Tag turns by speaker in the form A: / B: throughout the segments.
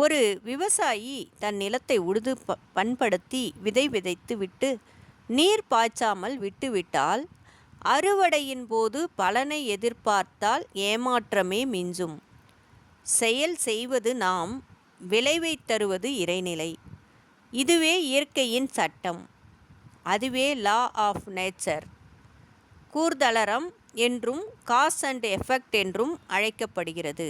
A: ஒரு விவசாயி தன் நிலத்தை உழுது ப பண்படுத்தி விதை விதைத்து விட்டு நீர் பாய்ச்சாமல் விட்டுவிட்டால் அறுவடையின் போது பலனை எதிர்பார்த்தால் ஏமாற்றமே மிஞ்சும். செயல் செய்வது நாம் விளைவை தருவது இறைநிலை. இதுவே இயற்கையின் சட்டம். அதுவே லா ஆஃப் நேச்சர் கூர்தளரம் என்றும் காஸ் அண்ட் எஃபெக்ட் என்றும் அழைக்கப்படுகிறது.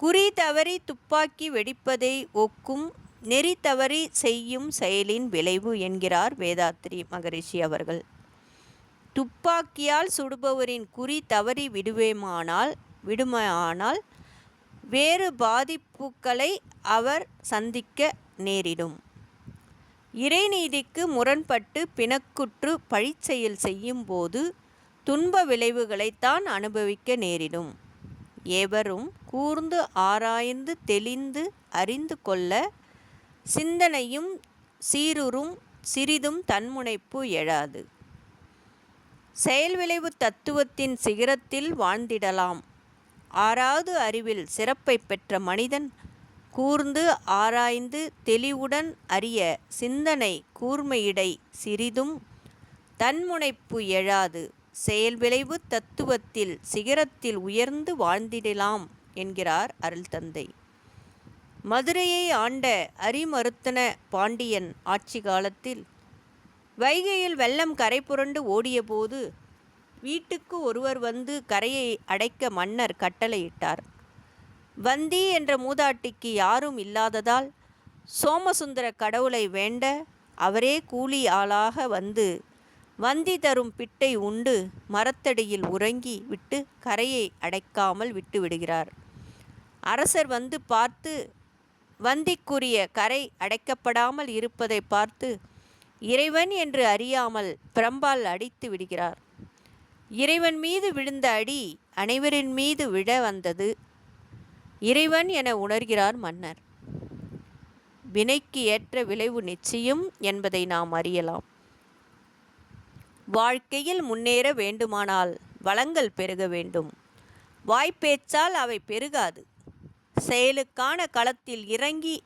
A: குறி தவறி துப்பாக்கி வெடிப்பதை ஒக்கும் நெறி தவறி செய்யும் செயலின் விளைவு என்கிறார் வேதாத்ரி மகரிஷி அவர்கள். துப்பாக்கியால் சுடுபவரின் குறி தவறி விடுவேமானால் விடுமையானால் வேறு பாதிப்புகளை அவர் சந்திக்க நேரிடும். இறைநீதிக்கு முரண்பட்டு பிணக்குற்று பழிச்செயல் செய்யும்போது துன்ப விளைவுகளைத்தான் அனுபவிக்க நேரிடும். எவரும் கூர்ந்து ஆராய்ந்து தெளிந்து அறிந்து கொள்ள சிந்தனையும் சீருறும் சிறிதும் தன்முனைப்பு எழாது. செயல்விளைவு தத்துவத்தின் சிகரத்தில் வாழ்ந்திடலாம். ஆறாவது அறிவில் சிறப்பை பெற்ற மனிதன் கூர்ந்து ஆராய்ந்து தெளிவுடன் அறிய சிந்தனை கூர்மையிடை சிறிதும் தன்முனைப்பு எழாது. செயல் விளைவு தத்துவத்தில் சிகரத்தில் உயர்ந்து வாழ்ந்திடலாம். என்கிறார் அருள் தந்தை. மதுரையை ஆண்ட அரிமருத்தன பாண்டியன் ஆட்சி காலத்தில் வைகையில் வெள்ளம் கரை புரண்டு ஓடியபோது வீட்டுக்கு ஒருவர் வந்து கரையை அடைக்க மன்னர் கட்டளையிட்டார். வந்தி என்ற மூதாட்டிக்கு யாரும் இல்லாததால் சோமசுந்தர கடவுளை வேண்ட அவரே கூலி ஆளாக வந்து வந்தி தரும் பிட்டை உண்டு மரத்தடியில் உறங்கி விட்டு கரையை அடைக்காமல் விட்டுவிடுகிறார் அரசர் வந்து பார்த்து வந்திக்குரிய கரை அடைக்கப்படாமல் இருப்பதை பார்த்து இறைவன் என்று அறியாமல் பிரம்பால் அடித்து விடுகிறார். இறைவன் மீது விழுந்த அடி அனைவரின் மீது விழ வந்தது. இறைவன் என உணர்கிறார் மன்னர். வினைக்கு ஏற்ற விளைவு நிச்சயம் என்பதை நாம் அறியலாம். வாழ்க்கையில் முன்னேற வேண்டுமானால் வளங்கள் பெருக வேண்டும். வாய்ப்பேச்சால் அவை பெருகாது. செயலுக்கான களத்தில் இறங்கி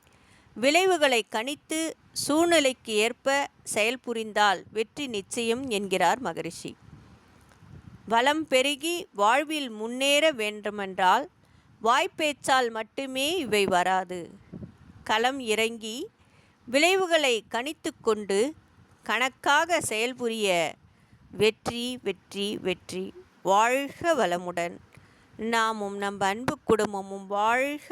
A: விளைவுகளை கணித்து சூழ்நிலைக்கு ஏற்ப செயல்புரிந்தால் வெற்றி நிச்சயம் என்கிறார் மகரிஷி. வளம் பெருகி வாழ்வில் முன்னேற வேண்டுமென்றால் வாய்ப்பேச்சால் மட்டுமே இவை வராது. களம் இறங்கி விளைவுகளை கணித்து கொண்டு கணக்காக செயல்புரிய வெற்றி வெற்றி வெற்றி வாழ்க வளமுடன் நாமும் நம் அன்பு குடும்பமும் வாழ்க